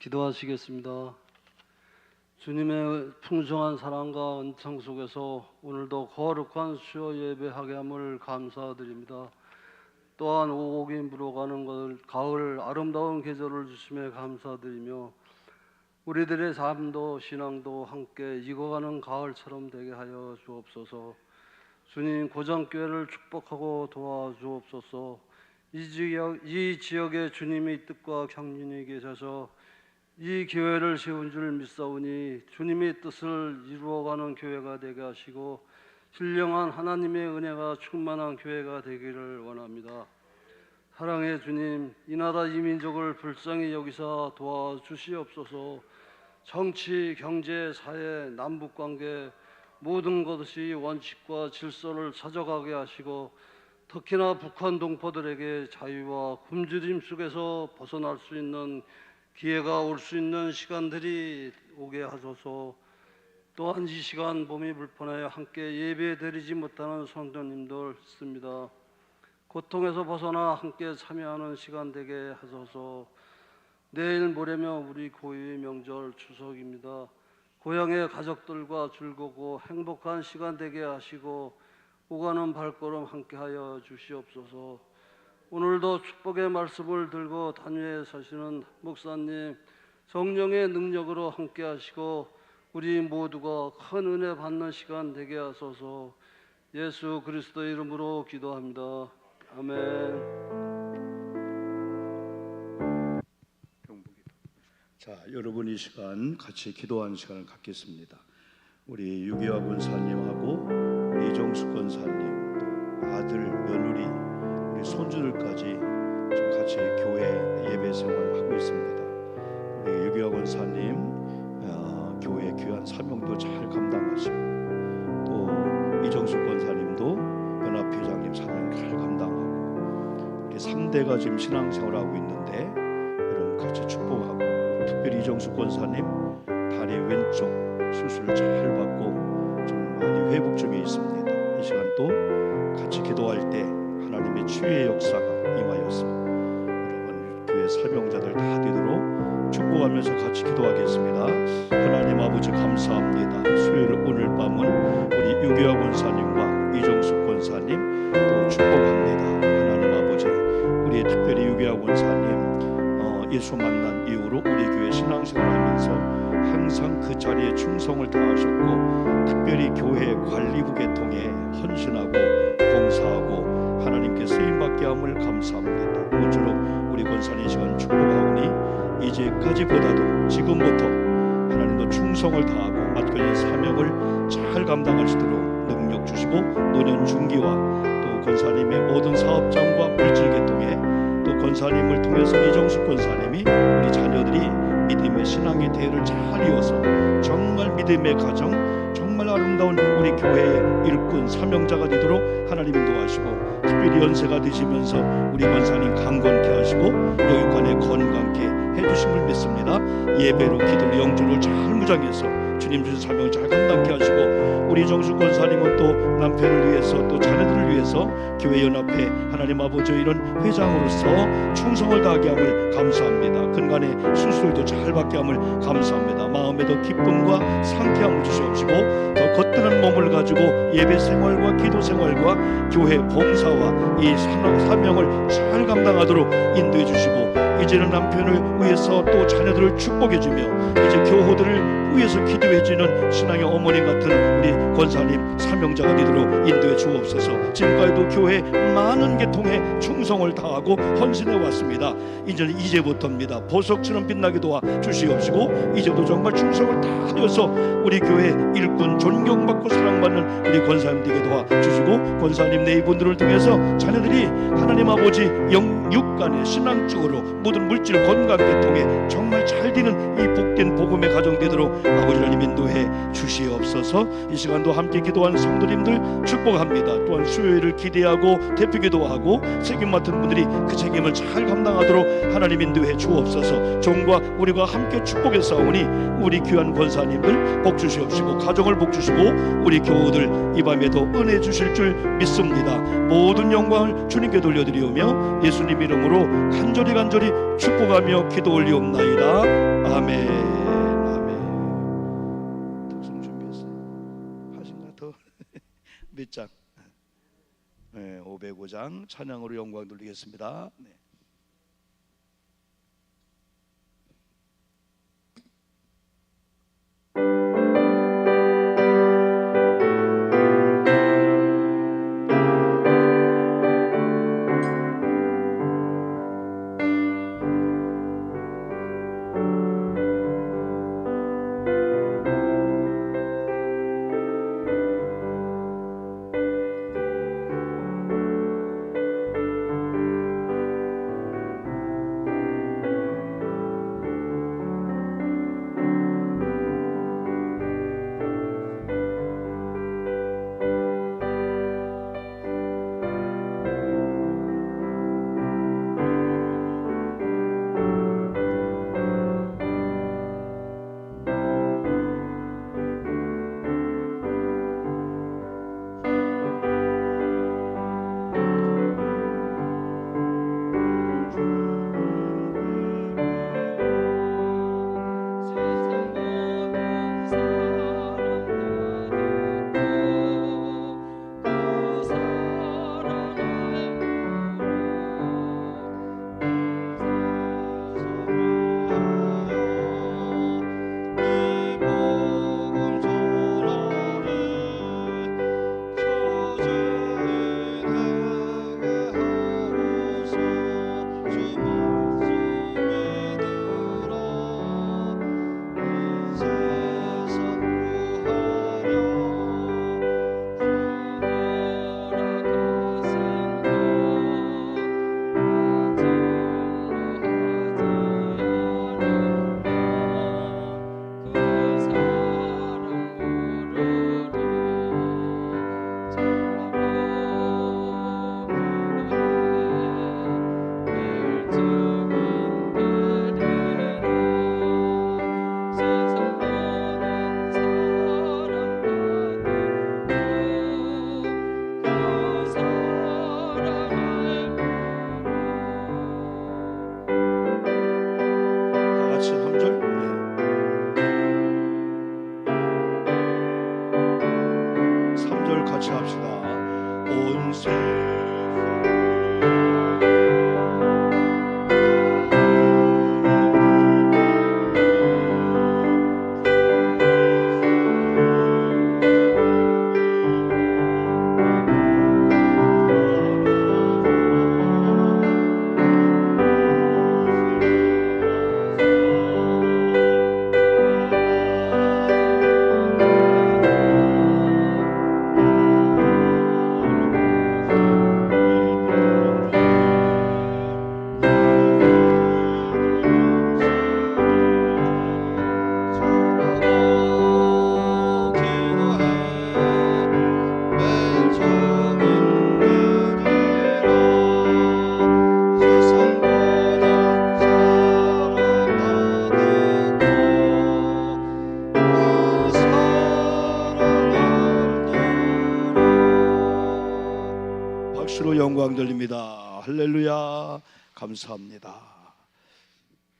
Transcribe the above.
기도하시겠습니다. 주님의 풍성한 사랑과 은총 속에서 오늘도 거룩한 수요 예배하게 함을 감사드립니다. 또한 오곡이 물어가는 것을 가을 아름다운 계절을 주심에 감사드리며 우리들의 삶도 신앙도 함께 익어가는 가을처럼 되게 하여 주옵소서. 주님 고장교회를 축복하고 도와주옵소서. 이 지역 이 지역에 주님의 뜻과 경륜이 계셔서 이 교회를 세운 줄 믿사오니 주님의 뜻을 이루어가는 교회가 되게 하시고 신령한 하나님의 은혜가 충만한 교회가 되기를 원합니다. 사랑의 주님, 이 나라 이 민족을 불쌍히 여기사 도와주시옵소서. 정치, 경제, 사회, 남북 관계 모든 것이 원칙과 질서를 찾아가게 하시고 특히나 북한 동포들에게 자유와 굶주림 속에서 벗어날 수 있는 기회가 올 수 있는 시간들이 오게 하소서. 또한 이 시간 봄이 불편하여 함께 예배 드리지 못하는 성도님들 있습니다. 고통에서 벗어나 함께 참여하는 시간 되게 하소서. 내일 모레면 우리 고유의 명절 추석입니다. 고향의 가족들과 즐거고 행복한 시간 되게 하시고 오가는 발걸음 함께하여 주시옵소서. 오늘도 축복의 말씀을 들고 단위에 서시는 목사님 성령의 능력으로 함께 하시고 우리 모두가 큰 은혜 받는 시간 되게 하소서. 예수 그리스도 이름으로 기도합니다. 아멘. 자, 여러분 이 시간 같이 기도하는 시간을 갖겠습니다. 우리 유기화 권사님하고 이정수 권사님, 또 아들, 며느리, 우리 손주들까지 같이 교회 예배 생활을 하고 있습니다. 우리 유기화 권사님 어, 교회 귀한 사명도 잘 감당하시고 또 이정수 권사님도 연합 회장님 사명 잘 감당하고 우리 3대가 지금 신앙생활하고 있는데 여러분 같이 축복하고 특별히 이정수 권사님 다리 왼쪽 수술 잘 받고 좀 많이 회복 중에 있습니다. 이 시간 또 같이 기도할 때 하나님의 치유의 역사가 임하여서 여러분 교회 사명자들 다 되도록 축복하면서 같이 기도하겠습니다. 하나님 아버지 감사합니다. 수요일 오늘 밤은 우리 유기화 권사님과 이정수 권사님 또 축복합니다. 하나님 아버지 우리 특별히 유기화 권사님 어, 예수 만난 이후로 우리 교회 신앙생활하면서 항상 그 자리에 충성을 다하셨고 특별히 교회 관리부계 통해 헌신하고 봉사하고 하나님께 쓰임받게 함을 감사합니다. 모쪼록 우리 권사님 시간 축복하오니 이제까지보다도 지금부터 하나님도 충성을 다하고 맡겨진 사명을 잘 감당할 수 있도록 능력 주시고 노년 중기와 또 권사님의 모든 사업장과 물질 계통에 또 권사님을 통해서 이정수 권사님이 우리 자녀들이 믿음의 신앙의 대회를 잘 이어서 정말 믿음의 가정 정말 아름다운 우리 교회의 일꾼 사명자가 되도록 하나님 인도하시고 특별히 연세가 되시면서 우리 권사님 강건케 하시고 여기간에 건강케 해주심을 믿습니다 예배로 기도로 영주로 잘 무장해서 주님 주신 사명을 잘 감당케 하시고 우리 정수 권사님은 또 남편을 위해서 또 자녀들을 위해서 교회 연합회 하나님 아버지 이런 회장으로서 충성을 다하게 함을 감사합니다. 근간에 수술도 잘 받게 함을 감사합니다. 마음에도 기쁨과 상쾌함을 주시옵시고 더 거뜬한 몸을 가지고 예배 생활과 기도 생활과 교회 봉사와 이 사명, 사명을 잘 감당하도록 인도해 주시고 이제는 남편을 위해서 또 자녀들을 축복해 주며 이제 교호들을 위해서 기도해 주는 신앙의 어머니 같은 우리 권사님 사명자가 되도록 인도해 주옵소서. 지금까지도 교회 많은 계통에 충성을 다하고 헌신해 왔습니다. 이제는 이제부터입니다. 보석처럼 빛나게 도와 주시옵시고 이제도 정말 충성을 다하여서 우리 교회 일꾼 존 경받고 사랑받는 우리 권사님 되게 도와 주시고 권사님 네 이분들을 통해서 자녀들이 하나님 아버지 영 육간의 신앙적으로 모든 물질 건강 계통에 정말 잘 되는 이 복된 복음의 가정 되도록 아버지 하나님 인도해 주시옵소서. 이 시간도 함께 기도한 성도님들 축복합니다. 또한 수요일을 기대하고 대표 기도하고 책임 맡은 분들이 그 책임을 잘 감당하도록 하나님 인도해 주옵소서. 종과 우리가 함께 축복해 싸우니 우리 귀한 권사님들 복 주시옵시고 가정을 복 주시고 우리 교우들 이 밤에도 은혜 주실 줄 믿습니다. 모든 영광을 주님께 돌려드리오며 예수님 이름으로 간절히 간절히 축복하며 기도 올리옵나이다. 아멘. 아멘. 특송 준비했어요. 하신가 더? 몇 장? 네, 505장 찬양으로 영광 돌리겠습니다. 네. 영광 돌립니다. 할렐루야. 감사합니다.